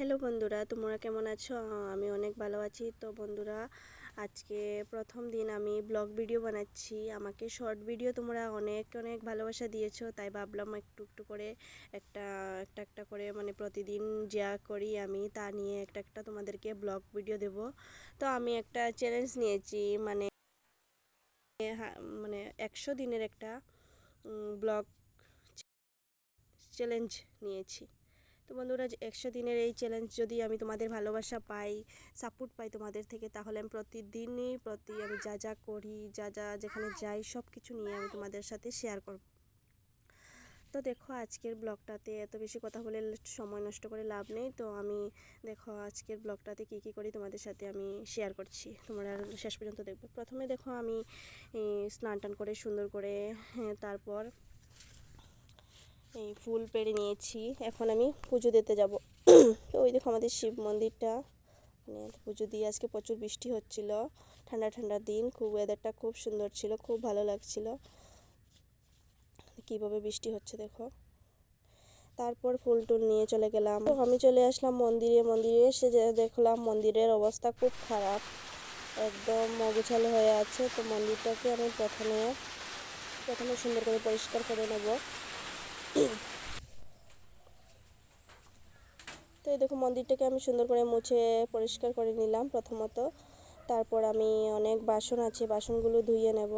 Hello বন্ধুরা, তোমরা কেমন আছো? আমি অনেক ভালো আছি। তো বন্ধুরা, আজকে প্রথম দিন আমি ব্লগ ভিডিও বানাচ্ছি। আমাকে শর্ট ভিডিও তোমরা অনেক অনেক ভালোবাসা দিয়েছ, তাই ভাবলাম একটু একটু করে একটা একটা একটা করে মানে প্রতিদিন যা করি আমি তা নিয়ে একটা একটা তোমাদেরকে ব্লগ ভিডিও দেব। তো আমি একটা চ্যালেঞ্জ নিয়েছি মানে মানে একশো দিনের একটা ব্লগ চ্যালেঞ্জ নিয়েছি। তো বন্ধুরা একশো দিনের এই চ্যালেঞ্জ যদি আমি তোমাদের ভালোবাসা পাই সাপোর্ট পাই তোমাদের থেকে তাহলে আমি প্রতিদিনই প্রতি আমি যা যা করি যা যা যেখানে যাই সব কিছু নিয়ে আমি তোমাদের সাথে শেয়ার করব। তো দেখো আজকের ব্লগটাতে এত বেশি কথা বলে সময় নষ্ট করে লাভ নেই। তো আমি দেখো আজকের ব্লগটাতে কী কী করি তোমাদের সাথে আমি শেয়ার করছি। তোমরা শেষ পর্যন্ত দেখবে। প্রথমে দেখো আমি স্নান টান করে সুন্দর করে হ্যাঁ, তারপর এই ফুল পেড়ে নিয়েছি। এখন আমি পুজো দিতে যাব। তো ওই দেখো আমাদের শিব মন্দিরটা। মানে পুজো দিয়ে আজকে প্রচুর বৃষ্টি হচ্ছিল। ঠান্ডা ঠান্ডা দিন। খুব ওয়েদারটা খুব সুন্দর ছিল। খুব ভালো লাগছিল। কীভাবে বৃষ্টি হচ্ছে দেখো। তারপর ফুল টুল নিয়ে চলে গেলাম। আমি চলে আসলাম মন্দিরে। মন্দিরে এসে দেখলাম মন্দিরের অবস্থা খুব খারাপ। একদম অগোছালো হয়ে আছে। তো মন্দিরটাকে আমি প্রথমে প্রথমে সুন্দর করে পরিষ্কার করে নেব। তো এই দেখো মন্দিরটাকে আমি সুন্দর করে মুছে পরিষ্কার করে নিলাম প্রথমত। তারপর আমি অনেক বাসন আছে, বাসনগুলো ধুয়ে নেব।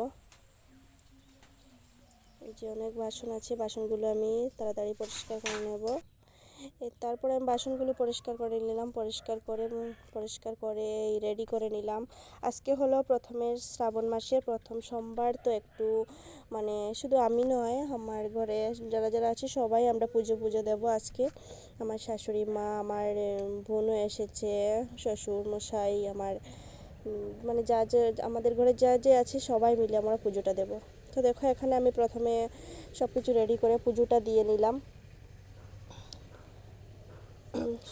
এই যে অনেক বাসন আছে, বাসনগুলো আমি তাড়াতাড়ি পরিষ্কার করে নেব। তারপরে আমি বাসনগুলো পরিষ্কার করে নিলাম, পরিষ্কার করে পরিষ্কার করে রেডি করে নিলাম। আজকে হলো প্রথমের শ্রাবণ মাসের প্রথম সোমবার, তো একটু মানে শুধু আমি নয়, আমার ঘরে যারা যারা আছে সবাই আমরা পুজো পুজো দেব আজকে। আমার শাশুড়ি মা, আমার বোনও এসেছে, শ্বশুর মশাই, আমার মানে যা, যে, আমাদের ঘরে যা, যে আছে সবাই মিলে আমরা পুজোটা দেব। তো দেখো এখানে আমি প্রথমে সব কিছু রেডি করে পুজোটা দিয়ে নিলাম।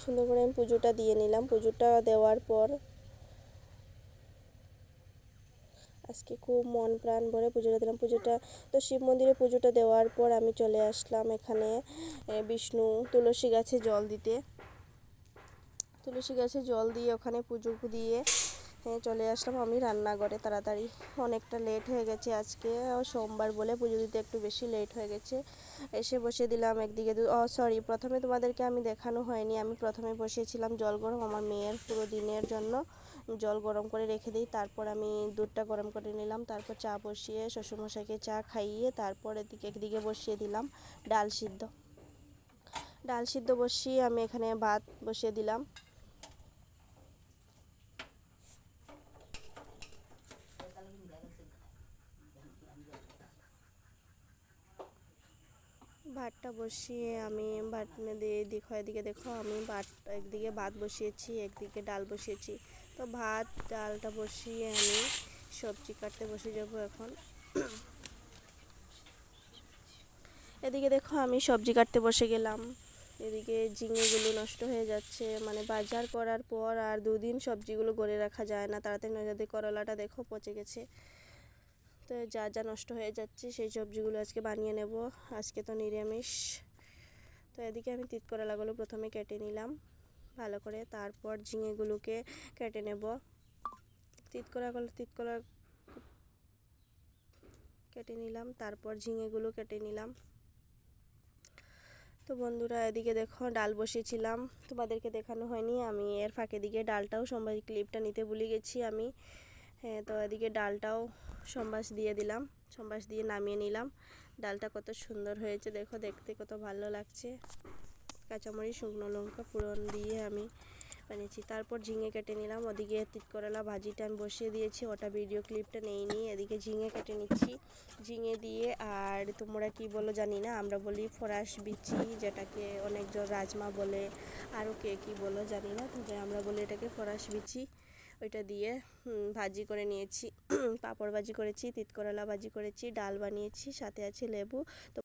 সুন্দর করে আমি পুজোটা দিয়ে নিলাম। পুজোটা দেওয়ার পর আজকে খুব মন প্রাণ ভরে পুজোটা দিলাম। পুজোটা, তো শিব মন্দিরে পুজোটা দেওয়ার পর আমি চলে আসলাম এখানে বিষ্ণু তুলসী গাছে জল দিতে। তুলসী গাছে জল দিয়ে ওখানে পুজো দিয়ে চলে আসলাম আমি রান্নাঘরে তাড়াতাড়ি। অনেকটা লেট হয়ে গেছে আজকে। সোমবার বলে পুজো দিতে একটু বেশি লেট হয়ে গেছে। এসে বসে দিলাম একদিকে ও সরি প্রথমে তোমাদেরকে আমি দেখানো হয়নি। আমি প্রথমে বসিয়েছিলাম জল গরম আমার মেয়ের পুরো দিনের জন্য। জল গরম করে রেখে দিই, তারপর আমি দুধটা গরম করে নিলাম, তারপর চা বসিয়ে শ্বশুরমশাইকে চা খাইয়ে তারপর এদিকে একদিকে বসিয়ে দিলাম ডাল সিদ্ধ। ডাল সিদ্ধ বসিয়ে আমি এখানে ভাত বসিয়ে দিলাম। ভাতটা বসিয়ে আমি ভাত দেখো এদিকে দেখো, আমি ভাত একদিকে ভাত বসিয়েছি, একদিকে ডাল বসিয়েছি। তো ভাত, ডালটা বসিয়ে আমি সবজি কাটতে বসে যাব এখন। এদিকে দেখো আমি সবজি কাটতে বসে গেলাম। এদিকে ঝিঙেগুলো নষ্ট হয়ে যাচ্ছে মানে বাজার করার পর আর দুদিন সবজিগুলো গড়ে রাখা যায় না। তাড়াতাড়ি নয় যদি করলাটা দেখো পচে গেছে। তো যা যা নষ্ট হয়ে যাচ্ছে, সেই সবজিগুলো আজকে বানিয়ে নেব। আজকে তো নিরামিষ। তো এদিকে আমি তিত করলাগুলো প্রথমে কেটে নিলাম, ভালো করে। তারপর ঝিঙেগুলোকে কেটে নেব। তিত কলা কেটে নিলাম, তারপর ঝিঙেগুলো কেটে নিলাম। তো বন্ধুরা, এদিকে দেখো ডাল বসিয়েছিলাম তোমাদেরকে দেখানো হয়নি, আমি এর ফাঁকে দিকে ডালটাও সম্বাস ক্লিপটা নিতে ভুলে গেছি আমি। হ্যাঁ তো এদিকে ডালটাও সম্বাস দিয়ে দিলাম। সম্বাস দিয়ে নামিয়ে নিলাম। ডালটা কত সুন্দর হয়েছে, দেখো, দেখতে কত ভালো লাগছে। কাঁচামরিচ, শুকনো লঙ্কা ফোড়ন দিয়ে আমি বানিয়েছি। তারপর ঝিঙে কেটে নিলাম। ওদিকে তিত করলা ভাজিটা আমি বসিয়ে দিয়েছি। ওটা ভিডিও ক্লিপটা নেই নি এদিকে ঝিঙে কেটে নিচ্ছি। ঝিঙে দিয়ে আর তোমরা কি বলো জানি না, আমরা বলি ফরাস বিচি, যেটাকে অনেকজন রাজমা বলে আরও কে কী বলো জানি না, তবে আমরা বলি এটাকে ফরাস বিচি। ওইটা দিয়ে ভাজি করে নিয়েছি। পাঁপড় ভাজি করেছি, তিতকরলা ভাজি করেছি, ডাল বানিয়েছি, সাথে আছে লেবু। তো